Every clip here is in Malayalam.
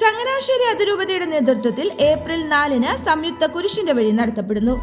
ചങ്ങനാശ്ശേരി അതിരൂപതയുടെ നേതൃത്വത്തിൽ ഏപ്രിൽ നാലിന് സംയുക്ത കുരിശിന്റെ വഴി നടത്തപ്പെടുന്നു.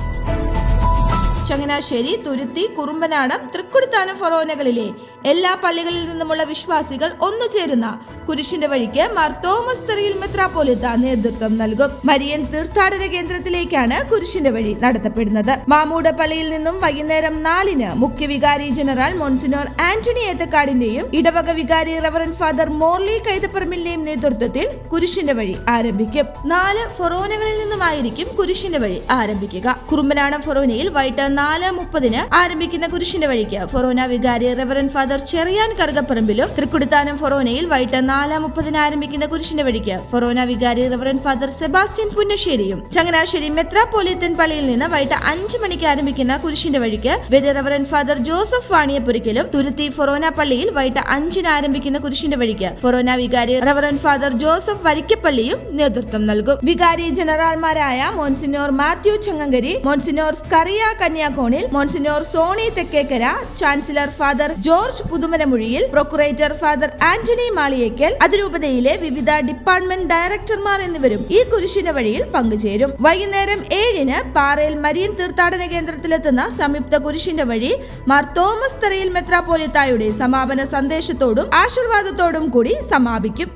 ചങ്ങനാശ്ശേരി തുരുത്തി കുറുമ്പനാടം തൃക്കുടിത്താനം ഫൊറോനകളിലെ എല്ലാ പള്ളികളിൽ നിന്നുമുള്ള വിശ്വാസികൾ ഒന്നുചേരുന്ന കുരിശിന്റെ വഴിക്ക് മാർ തോമസ് തെറിയിൽ മെത്രാപ്പോലിത്ത നേതൃത്വം നൽകും. മരിയൻ തീർത്ഥാടന കേന്ദ്രത്തിലേക്കാണ് കുരിശിന്റെ വഴി നടത്തപ്പെടുന്നത്. മാമൂട് പള്ളിയിൽ നിന്നും വൈകുന്നേരം നാലിന് മുഖ്യ വികാരി ജനറൽ മോൺസിനോർ ആന്റണി ഏത്തക്കാടിന്റെയും ഇടവക വികാരി റവറൻ ഫാദർ മോർലി കൈതപ്പറമ്പിന്റെയും നേതൃത്വത്തിൽ കുരിശിന്റെ വഴി ആരംഭിക്കും. നാല് ഫൊറോനകളിൽ നിന്നുമായിരിക്കും കുരിശിന്റെ വഴി ആരംഭിക്കുക. കുറുമ്പനാടം ഫൊറോനയിൽ വൈകിട്ട് നാല് മുപ്പതിന് ആരംഭിക്കുന്ന കുരിശിന്റെ വഴിക്ക് ഫൊറോന വികാരി റെവറൻ ഫാദർ ചെറിയാൻ കറുകപ്പറമ്പിലും തൃക്കുടിത്താനം ഫൊറോനയിൽ വൈകിട്ട് നാല് മുപ്പതിന് ആരംഭിക്കുന്ന കുരിശിന്റെ വഴിക്ക് ഫൊറോന വികാരി റെവറൻ ഫാദർ സെബാസ്റ്റ്യൻ പുന്നശ്ശേരിയും ചങ്ങനാശ്ശേരി മെത്രാപ്പോലിത്തൻ പള്ളിയിൽ നിന്ന് വൈകിട്ട് അഞ്ച് മണിക്ക് ആരംഭിക്കുന്ന കുരിശിന്റെ വഴിക്ക് വെരി റെവറൻ ഫാദർ ജോസഫ് വാണിയപ്പുരിക്കലും തുരുത്തി ഫൊറോന പള്ളിയിൽ വൈകിട്ട് അഞ്ചിന് ആരംഭിക്കുന്ന കുരിശിന്റെ വഴിക്ക് ഫൊറോന വികാരി റെവറൻ ഫാദർ ജോസഫ് വരിക്കപ്പള്ളിയും നേതൃത്വം നൽകും. Vicar ജനറൽമാരായ monsignor Mathew Changankari monsignor Skaria കന്യാകോണിൽ monsignor Sony Thekkekara chancellor father George പുതുമനമുഴിയിൽ procurator father Antony Maliyekkal അതിരൂപതയിലെ വിവിധ ഡിപ്പാർട്ട്മെന്റ് ഡയറക്ടർമാർ എന്നിവരും ഈ കുരിശിന വഴിയിൽ പങ്കുചേരും. വൈകുന്നേരം ഏഴിന് പാറയിൽ മരിയൻ തീർത്ഥാടന കേന്ദ്രത്തിലെത്തുന്ന സംയുക്ത കുരിശിന്റെ വഴി മാർ തോമസ് തെറയിൽ മെത്രാപോലിത്തായുടെ സമാപന സന്ദേശത്തോടും ആശീർവാദത്തോടും കൂടി സമാപിക്കും.